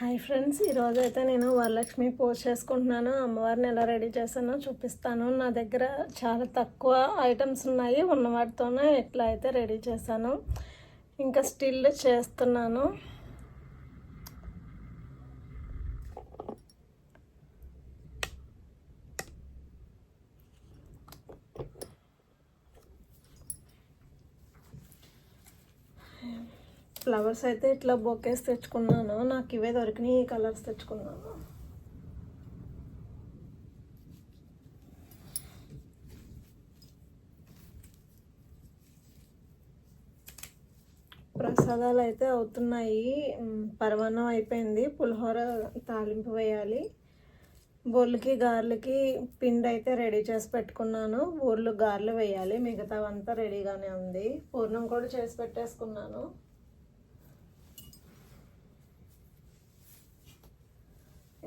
Hi friends ఈరోజు అయితే నేను వరలక్ష్మి పూజ చేసుకుంటున్నాను. అమ్మవారిని ఎలా రెడీ చేశానో చూపిస్తాను. నా దగ్గర చాలా తక్కువ ఐటమ్స్ ఉన్నాయి. ఉన్న వాటితోనే ఎట్లా అయితే రెడీ చేశాను. ఇంకా స్టిల్ చేస్తున్నాను. ఫ్లవర్స్ అయితే ఇట్లా బొకేస్ తెచ్చుకున్నాను. నాకు ఇవే దొరికినాయి ఈ కలర్స్ తెచ్చుకున్నాను. ప్రసాదాలు అయితే అవుతున్నాయి. మ్, పరమాన్నం అయిపోయింది. పులిహోర తాలింపు వేయాలి. బొర్లకి గారెలకి పిండి అయితే రెడీ చేసి పెట్టుకున్నాను. బూర్లు గార్లు వేయాలి. మిగతావంతా రెడీగానే ఉంది. పూర్ణం కూడా చేసి పెట్టేసుకున్నాను.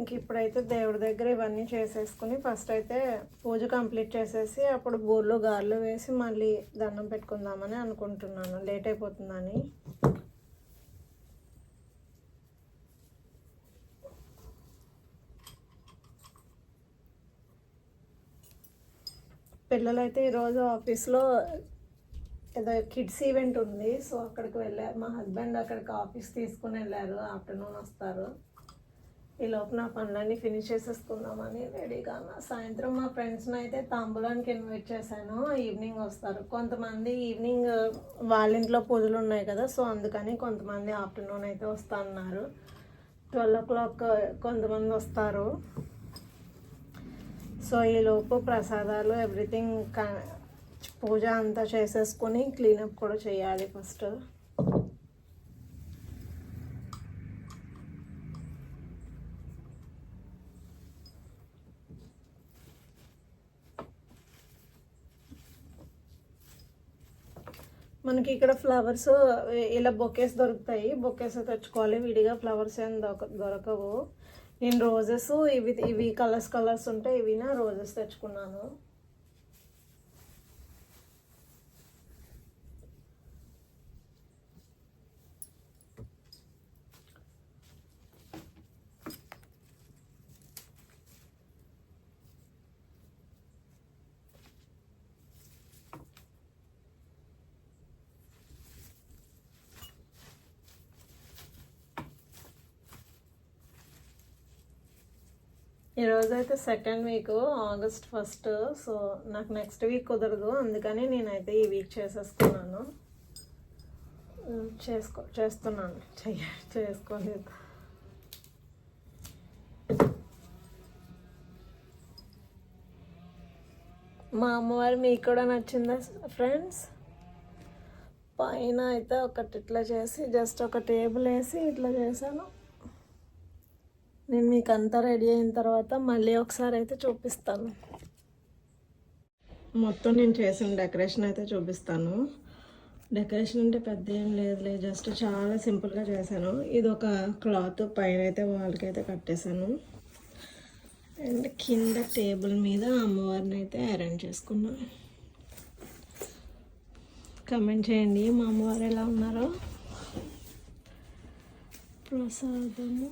ఇంక ఇప్పుడైతే దేవుడి దగ్గర ఇవన్నీ చేసేసుకుని ఫస్ట్ అయితే పూజ కంప్లీట్ చేసేసి అప్పుడు బోర్లు గార్లు వేసి మళ్ళీ దండం పెట్టుకుందామని అనుకుంటున్నాను. లేట్ అయిపోతుందని. పిల్లలైతే ఈరోజు ఆఫీస్లో ఏదో కిడ్స్ ఈవెంట్ ఉంది. సో అక్కడికి వెళ్ళారు మా హస్బెండ్ అక్కడికి ఆఫీస్ తీసుకుని వెళ్ళారు. ఆఫ్టర్నూన్ వస్తారు. ఈ లోపు నా పనులన్నీ ఫినిష్ చేసేసుకుందామని రెడీగా సాయంత్రం మా ఫ్రెండ్స్ని అయితే తాంబూలానికి ఇన్వైట్ చేశాను. ఈవినింగ్ వస్తారు. కొంతమంది ఈవినింగ్ వాళ్ళ ఇంట్లో పూజలు ఉన్నాయి కదా సో అందుకని కొంతమంది ఆఫ్టర్నూన్ అయితే వస్తా అన్నారు. ట్వెల్వ్ ఓ క్లాక్ కొంతమంది వస్తారు. సో ఈ లోపు ప్రసాదాలు ఎవ్రీథింగ్ పూజ అంతా చేసేసుకొని క్లీనప్ కూడా చేయాలి ఫస్ట్ మనకి ఇక్కడ ఫ్లవర్స్ ఇలా బొకేస్ దొరుకుతాయి. బొకేస్ తెచ్చుకోవాలి. విడిగా ఫ్లవర్స్ ఏం దొరకవు. నేను రోజెస్ ఇవి ఇవి కలర్స్ కలర్స్ ఉంటాయి ఇవి నా రోజెస్ తెచ్చుకున్నాను. ఈరోజు అయితే second week August first so నాకు నెక్స్ట్ వీక్ కుదరదు. అందుకని నేనైతే ఈ వీక్ చేసేసుకున్నాను. చేసుకో చేస్తున్నాను. చెయ్య చేసుకోలేదు. మా అమ్మవారు మీకు కూడా నచ్చిందా ఫ్రెండ్స్ పైన అయితే ఒకటి ఇట్లా చేసి జస్ట్ ఒక టేబుల్ వేసి ఇట్లా చేశాను. నేను మీకు అంతా రెడీ అయిన తర్వాత మళ్ళీ ఒకసారి అయితే చూపిస్తాను. మొత్తం నేను చేసిన డెకరేషన్ అయితే చూపిస్తాను. డెకరేషన్ అంటే పెద్ద ఏం లేదులే జస్ట్ చాలా సింపుల్గా చేశాను. ఇది ఒక క్లాత్ పైన అయితే వాళ్ళకి అయితే కట్టేశాను. అండ్ కింద టేబుల్ మీద అమ్మవారిని అయితే అరేంజ్ చేసుకున్నాను కమెంట్ చేయండి మా అమ్మవారు ఎలా ఉన్నారో. ప్రసాదము.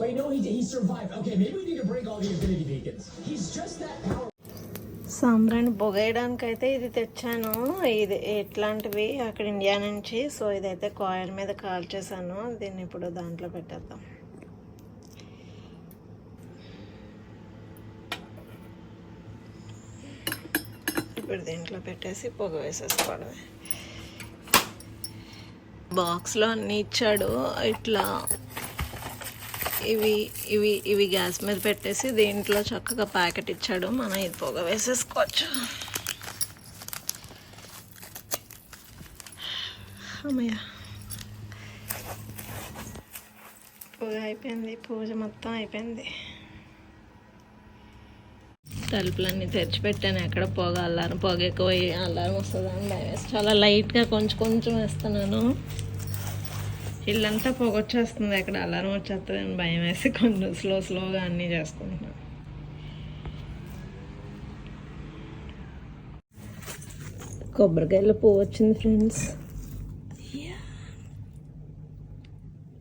Wait, no, he, he survived. Okay, maybe we need to break all the infinity beacons. He's just that powerful. సాంబ్రాన్ని పొగేయడానికైతే ఇది తెచ్చాను. ఇది ఎట్లాంటివి? అక్కడ ఇండియా నుంచి. సో ఇదైతే కాయిల్ మీద కాల్ చేశాను. దీన్ని ఇప్పుడు దాంట్లో పెట్టేద్దాం. ఇప్పుడు దీంట్లో పెట్టేసి పొగ వేసేసుకోవడమే. బాక్స్లో అన్నీ ఇచ్చాడు. ఇట్లా ఇవి ఇవి ఇవి గ్యాస్ మీద పెట్టేసి దీంట్లో చక్కగా ప్యాకెట్ ఇచ్చాడు. మనం ఇది పొగ వేసేసుకోవచ్చు. అమ్మయ్య. పూజ అయిపోయింది. పూజ మొత్తం అయిపోయింది. తలుపులన్నీ తెరిచిపెట్టాను. ఎక్కడ పొగ అల్లారం పొగ ఎక్కువ అల్లారం వస్తుందని అని భయం వేసి చాలా లైట్గా కొంచెం కొంచెం వేస్తున్నాను. ఇల్లంతా పొగ వచ్చేస్తుంది ఎక్కడ? అల్లారం వచ్చేస్తుంది అని భయం వేసి కొంచెం స్లో స్లోగా అన్నీ చేసుకుంటున్నాను కొబ్బరికాయలు పువ్వు వచ్చింది ఫ్రెండ్స్.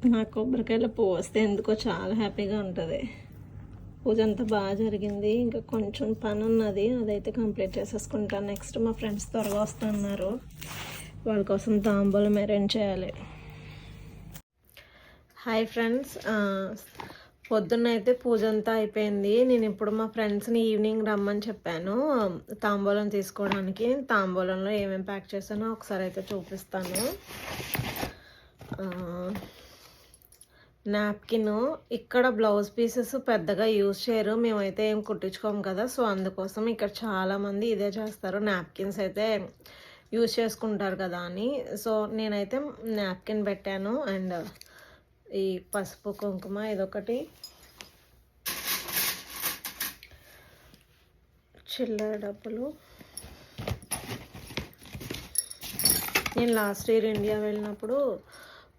నా కొబ్బరికాయల పువ్వు వస్తే ఎందుకో చాలా హ్యాపీగా ఉంటుంది. పూజ అంతా బాగా జరిగింది. ఇంకా కొంచెం పని ఉన్నది. అదైతే కంప్లీట్ చేసేసుకుంటాను. నెక్స్ట్ మా ఫ్రెండ్స్ త్వరగా వస్తున్నారు. వాళ్ళ కోసం తాంబూలం అరేంజ్ చేయాలి. Hi friends. పొద్దున్న అయితే పూజ అంతా అయిపోయింది. నేను ఇప్పుడు మా ఫ్రెండ్స్ని ఈవినింగ్ రమ్మని చెప్పాను. తాంబూలం తీసుకోవడానికి. తాంబూలంలో ఏమేమి ప్యాక్ చేశానో ఒకసారి అయితే చూపిస్తాను. నాప్కిన్. ఇక్కడ బ్లౌజ్ పీసెస్ పెద్దగా యూజ్ చేయరు. మేమైతే ఏం కుట్టించుకోము కదా. సో అందుకోసం ఇక్కడ చాలామంది ఇదే చేస్తారు. నాప్కిన్స్ అయితే యూజ్ చేసుకుంటారు కదా అని. సో నేనైతే నాప్కిన్ పెట్టాను. అండ్ ఈ పసుపు కుంకుమ ఇదొకటి. చిల్లర డబ్బులు. నేను లాస్ట్ ఇయర్ ఇండియా వెళ్ళినప్పుడు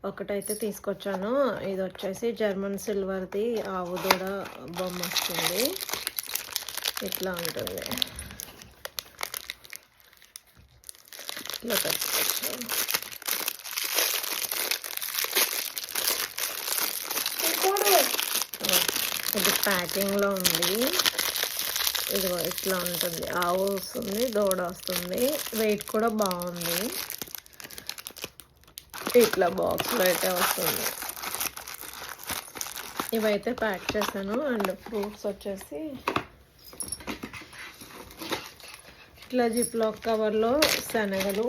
ఒకటైతే తీసుకొచ్చాను. ఇది వచ్చేసి జర్మన్ సిల్వర్ది ఆవు దూడ బొమ్మ వస్తుంది. ఇట్లా ఉంటుంది. ఇట్లా తీసుకొచ్చాను ఇది ప్యాకింగ్లో ఉంది. ఇది ఇట్లా ఉంటుంది. ఆవు వస్తుంది దూడ వస్తుంది. వెయిట్ కూడా బాగుంది. ఇట్లా బాక్స్లో అయితే వస్తుంది. ఇవైతే ప్యాక్ చేశాను. అండ్ ఫ్రూట్స్ వచ్చేసి ఇట్లా జిప్లాక్ కవర్లో శనగలు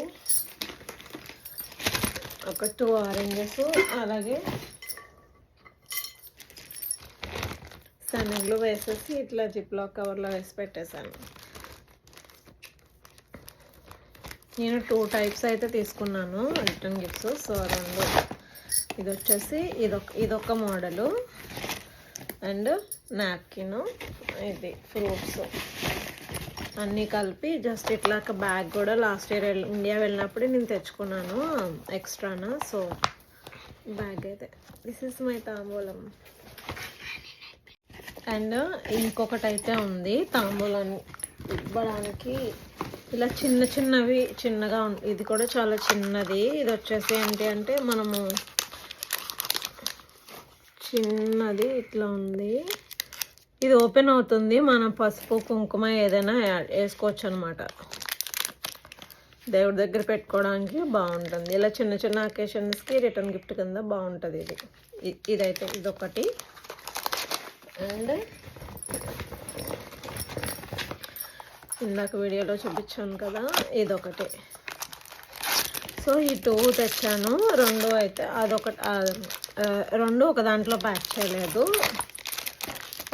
ఒక టూ ఆరెంజెస్ అలాగే శనగలు వేసేసి ఇట్లా జిప్లాక్ కవర్లో వేసి పెట్టేశాను. నేను టూ టైప్స్ అయితే తీసుకున్నాను రిటర్న్ గిఫ్ట్స్. సో రెండు. ఇది వచ్చేసి ఇదొక ఇదొక మోడలు. అండ్ నాప్కిన్ ఇది ఫ్రూట్స్. అన్నీ కలిపి జస్ట్ ఇట్లా ఒక బ్యాగ్ కూడా లాస్ట్ ఇయర్ ఇండియా వెళ్ళినప్పుడే నేను తెచ్చుకున్నాను ఎక్స్ట్రానా. సో బ్యాగ్ అయితే. దిస్ ఇస్ మై తాంబూలం. అండ్ ఇంకొకటి అయితే ఉంది తాంబూలం ఇవ్వడానికి. ఇలా చిన్న చిన్నవి చిన్నగా ఇది కూడా చాలా చిన్నది. ఇది వచ్చేసి ఏంటి అంటే మనము చిన్నది ఇట్లా ఉంది. ఇది ఓపెన్ అవుతుంది. మన పసుపు కుంకుమ ఏదైనా వేసుకోవచ్చు అనమాట దేవుడి దగ్గర పెట్టుకోవడానికి బాగుంటుంది. ఇలా చిన్న చిన్న అకేషన్స్కి రిటర్న్ గిఫ్ట్ కింద బాగుంటుంది ఇది. ఇదైతే ఇదొకటి. అండ్ ఇందాక వీడియోలో చూపించాను కదా ఇదొకటి. సో ఈ టూ తెచ్చాను. రెండు అయితే అదొకటి రెండు ఒక దాంట్లో ప్యాక్ చేయలేదు.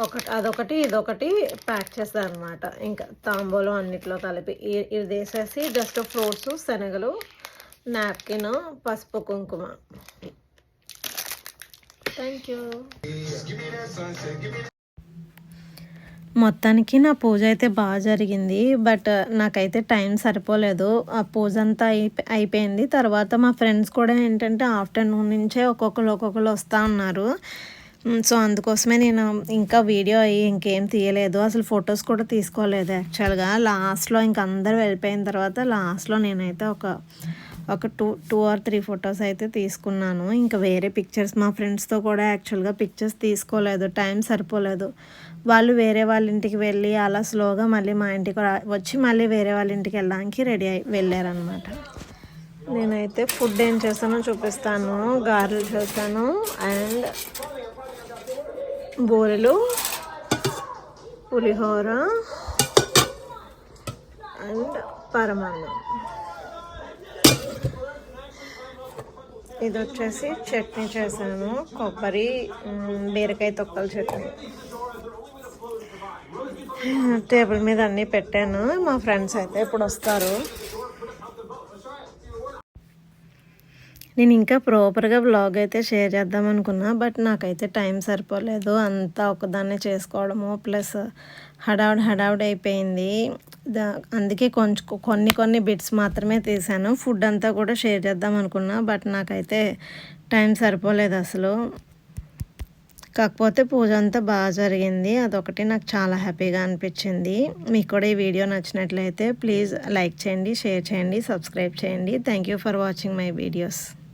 ఒకటి అదొకటి ఇదొకటి ప్యాక్ చేస్తాను అనమాట ఇంకా తాంబూలం అన్నిట్లో కలిపి. ఇది వేసేసి జస్ట్ ఫ్రూట్స్ శనగలు నాప్కిన్ పసుపు కుంకుమ. థ్యాంక్ యూ మొత్తానికి నా పూజ అయితే బాగా జరిగింది బట్ నాకైతే టైం సరిపోలేదు. ఆ పూజ అంతా అయిపో అయిపోయింది. తర్వాత మా ఫ్రెండ్స్ కూడా ఏంటంటే ఆఫ్టర్నూన్ నుంచే ఒక్కొక్కరు ఒక్కొక్కరు వస్తూ ఉన్నారు సో అందుకోసమే నేను ఇంకా వీడియో అయ్యి ఇంకేం తీయలేదు. అసలు ఫొటోస్ కూడా తీసుకోలేదు యాక్చువల్గా లాస్ట్లో ఇంక అందరూ వెళ్ళిపోయిన తర్వాత లాస్ట్లో నేనైతే ఒక ఒక two two or three photos అయితే తీసుకున్నాను. ఇంకా వేరే పిక్చర్స్ మా ఫ్రెండ్స్తో కూడా యాక్చువల్గా పిక్చర్స్ తీసుకోలేదు. టైం సరిపోలేదు. వాళ్ళు వేరే వాళ్ళ ఇంటికి వెళ్ళి అలా స్లోగా మళ్ళీ మా ఇంటికి వచ్చి మళ్ళీ వేరే వాళ్ళ ఇంటికి వెళ్ళడానికి రెడీ అయి వెళ్ళారనమాట నేనైతే ఫుడ్ ఏం చేస్తానో చూపిస్తాను. గారెలు చేస్తాను అండ్ బూరెలు పులిహోర అండ్ పరమాన్నం. ఇది వచ్చేసి చట్నీ చేశాను. కొబ్బరి బీరకాయ తొక్కల చట్నీ. టేబుల్ మీద అన్నీ పెట్టాను. మా ఫ్రెండ్స్ అయితే ఇప్పుడు వస్తారు. నేను ఇంకా ప్రాపర్గా వ్లాగ్ అయితే షేర్ చేద్దాం అనుకున్నా బట్ నాకైతే టైం సరిపోలేదు. అంతా ఒకదాన్నే చేసుకోవడము ప్లస్ హడావుడ్ హడావుడ్ అయిపోయింది. దా- అందుకే కొంచెం కొన్ని కొన్ని బిట్స్ మాత్రమే తీసాను. ఫుడ్ అంతా కూడా షేర్ చేద్దాం అనుకున్నా బట్ నాకైతే టైం సరిపోలేదు అసలు. కాకపోతే పూజ అంతా బాగా జరిగింది. అదొకటి నాకు చాలా హ్యాపీగా అనిపించింది. మీకు కూడా ఈ వీడియో నచ్చినట్లయితే ప్లీజ్ లైక్ చేయండి షేర్ చేయండి సబ్స్క్రైబ్ చేయండి. Thank you for watching my videos